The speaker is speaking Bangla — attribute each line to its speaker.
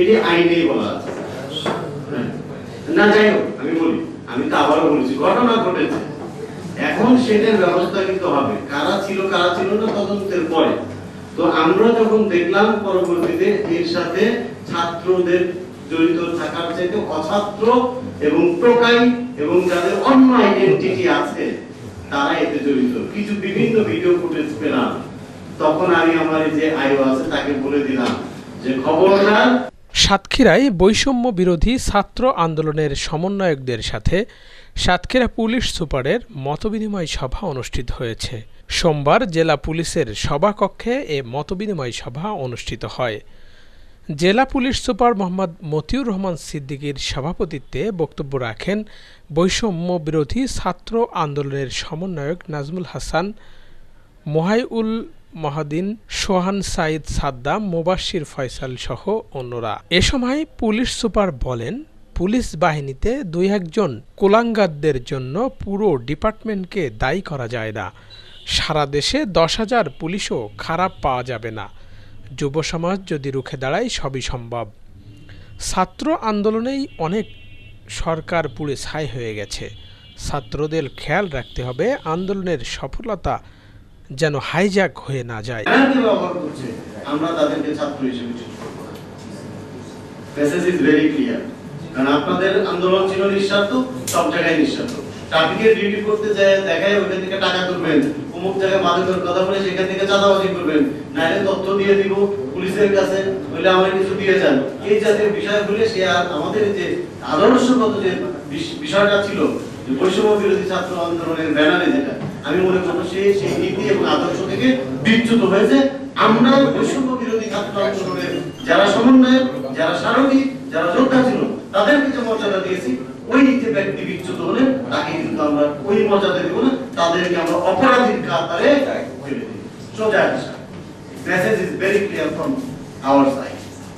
Speaker 1: এটি আইনেই বলা আছে। না, যাই হোক, আমি বলি, আমি তো আবারও ঘটনা ঘটেছে। এখন সেটার ব্যবস্থা কিন্তু হবে। কারা ছিল কারা ছিল না তদন্তের পরে। তো আমরা যখন দেখলাম পরবর্তীতে এর সাথে ছাত্রদের জড়িত থাকার চাইতে অছাত্র এবং টোকাই এবং যাদের অন্য আইডেন্টিটি আছে, তারা এতে জড়িত। কিছু বিভিন্ন ভিডিও ফুটেজ পেলাম। তখন আমি আমার যে আয়ু আছে, তাকে বলে দিলাম যে খবরদার
Speaker 2: সাতক্ষীরায় বৈষম্য বিরোধী ছাত্র আন্দোলনের সমন্বয়কদের সাথে সাতক্ষীরা পুলিশ সুপারের মতবিনিময় সভা অনুষ্ঠিত হয়েছে। সোমবার জেলা পুলিশের সভাকক্ষে এ মতবিনিময় সভা অনুষ্ঠিত হয়। জেলা পুলিশ সুপার মোহাম্মদ মতিউর রহমান সিদ্দিকীর সভাপতিত্বে বক্তব্য রাখেন বৈষম্য বিরোধী ছাত্র আন্দোলনের সমন্বয়ক নাজমুল হাসান, মোহাইউল মহাদিন সোহান সাইদ সাদ্দাম মোবাশির ফয়সাল সহ অন্যরা। এ সময় পুলিশ সুপার বলেন, পুলিশ বাহিনীতে দুই একজন কোলাঙ্গারদের জন্য পুরো ডিপার্টমেন্টকে দায়ী করা যায় না। সারা দেশে দশ হাজার পুলিশও খারাপ পাওয়া যাবে না। যুব সমাজ যদি রুখে দাঁড়ায়, সবই সম্ভব। ছাত্র আন্দোলনেই অনেক সরকার পুড়ে ছাই হয়ে গেছে। ছাত্রদের খেয়াল রাখতে হবে, আন্দোলনের সফলতা যেন হাইজ্যাক হয়ে না যায়।
Speaker 1: আমরা তাদেরকে ছাত্র হিসেবে মেসেজ ইজ ভেরি ক্লিয়ার কারণ আপনাদের আন্দোলন ছিল নিঃস্বার্থ, সব জায়গায় নিঃস্বার্থ। ট্রাফিকের ডিউটি করতে যায়, দেখায়, ওইখান থেকে টাকা তুলবেন। অমুক জায়গায় মাদকের কথা বলে, সেখান থেকে চাঁদাবাজি করবেন। তথ্য দিয়ে দিব পুলিশের কাছে বলে আমার কিছু দিয়ে যান। এই জাতীয় বিষয়গুলো সে আর আমাদের যে আদর্শগত যে বিষয়টা ছিল বৈষম্য বিরোধী ছাত্র আন্দোলনের ব্যানারে যেটা, আমি মনে করব সে সেই থেকে বিচ্যুত হয়েছে। আমরা বৈষম্য বিরোধী ছাত্র আন্দোলনের যারা সমন্বয়ক, যারা সারথী যারা যোদ্ধা ছিল, তাদেরকে যে মর্যাদা দিয়েছি, ওই যে ব্যক্তি বিচ্যুত হলে তাকে কিন্তু আমরা ওই মর্যাদা দেবো না। তাদেরকে আমরা অপরাধীর কাতারে সোজা message is very clear from our side